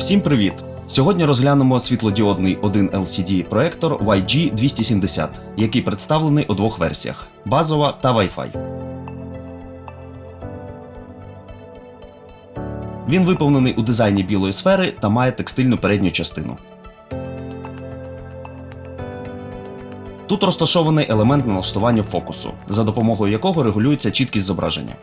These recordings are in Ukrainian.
Всім привіт! Сьогодні розглянемо світлодіодний 1 LCD проектор YG270, який представлений у двох версіях: базова та Wi-Fi. Він виповнений у дизайні білої сфери та має текстильну передню частину. Тут розташований елемент налаштування фокусу, за допомогою якого регулюється чіткість зображення.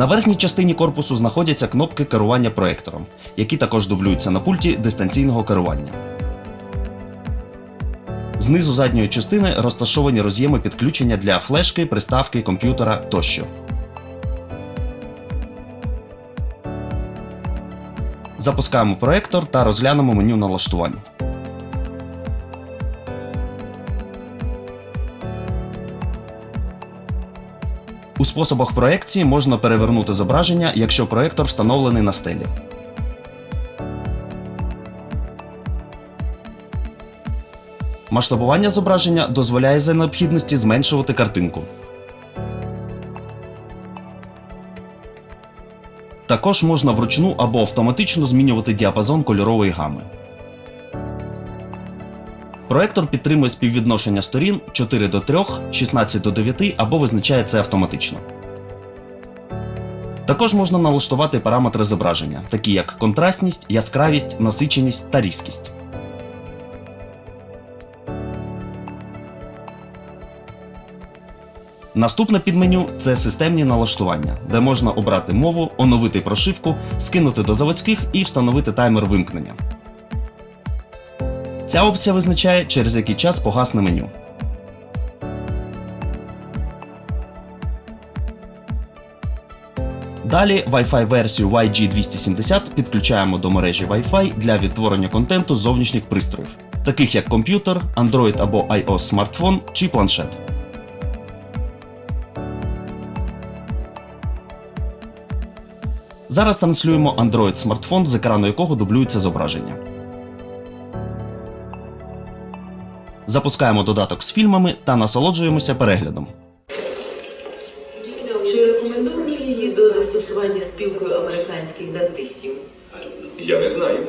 На верхній частині корпусу знаходяться кнопки керування проектором, які також дублюються на пульті дистанційного керування. Знизу задньої частини розташовані роз'єми підключення для флешки, приставки, комп'ютера тощо. Запускаємо проектор та розглянемо меню налаштувань. У способах проекції можна перевернути зображення, якщо проектор встановлений на стелі. Масштабування зображення дозволяє за необхідності зменшувати картинку. Також можна вручну або автоматично змінювати діапазон кольорової гами. Проектор підтримує співвідношення сторін 4 до 3, 16 до 9 або визначає це автоматично. Також можна налаштувати параметри зображення, такі як контрастність, яскравість, насиченість та різкість. Наступне підменю це системні налаштування, де можна обрати мову, оновити прошивку, скинути до заводських і встановити таймер вимкнення. Ця опція визначає, через який час погасне меню. Далі Wi-Fi версію YG270 підключаємо до мережі Wi-Fi для відтворення контенту зовнішніх пристроїв, таких як комп'ютер, Android або iOS смартфон чи планшет. Зараз транслюємо Android смартфон, з екрану якого дублюється зображення. Запускаємо додаток з фільмами та насолоджуємося переглядом. Чи рекомендуєте її до застосування спілкою американських дантистів? Я не знаю.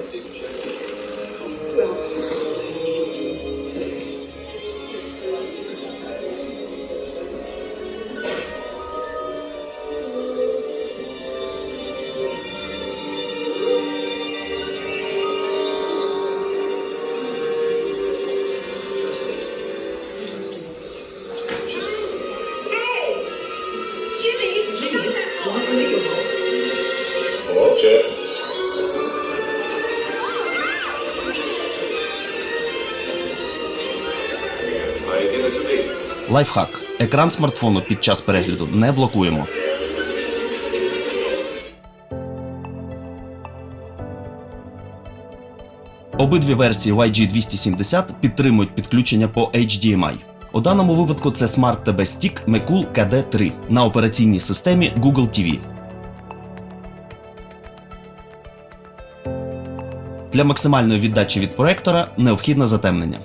Лайфхак. Екран смартфону під час перегляду не блокуємо. Обидві версії YG270 підтримують підключення по HDMI. У даному випадку це Smart TV Stick Mekul KD3 на операційній системі Google TV. Для максимальної віддачі від проектора необхідне затемнення.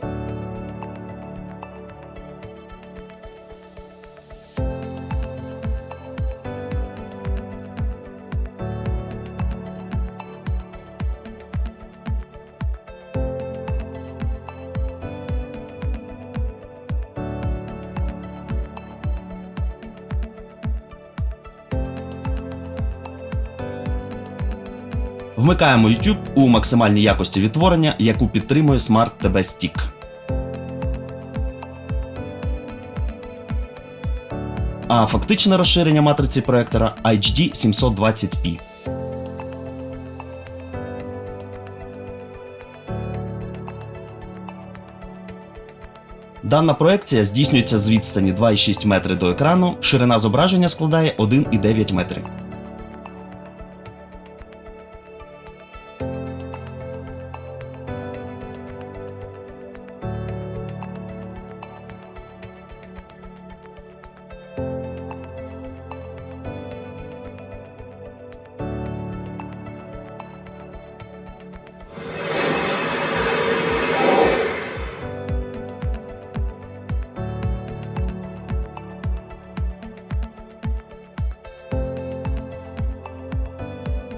Вмикаємо YouTube у максимальній якості відтворення, яку підтримує Smart TV Stick. А фактичне розширення матриці проектора HD 720p. Дана проекція здійснюється з відстані 2,6 метри до екрану, ширина зображення складає 1,9 метри.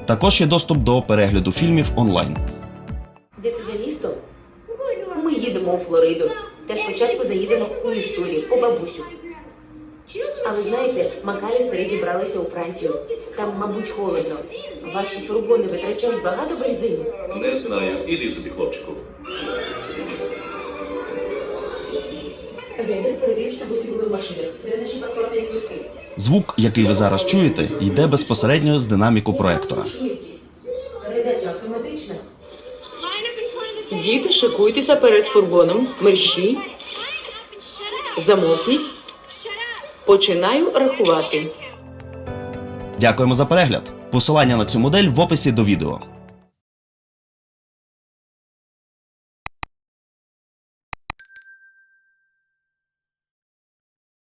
Також є доступ до перегляду фільмів онлайн. Де ти за містом? Ми їдемо у Флориду. Та спочатку заїдемо у Міссурі, по бабусю. А ви знаєте, Макалістери зібралися у Францію. Там, мабуть, холодно. Ваші фургони витрачають багато бензину. Не знаю. Іди собі, хлопчику. Агент перевів, щоб усі були в машинах. Де наші паспорти і квитки? Звук, який ви зараз чуєте, йде безпосередньо з динаміку проектора. Діти, шикуйтеся перед фургоном. Мерщі. Замовкніть. Починаю рахувати. Дякуємо за перегляд. Посилання на цю модель в описі до відео.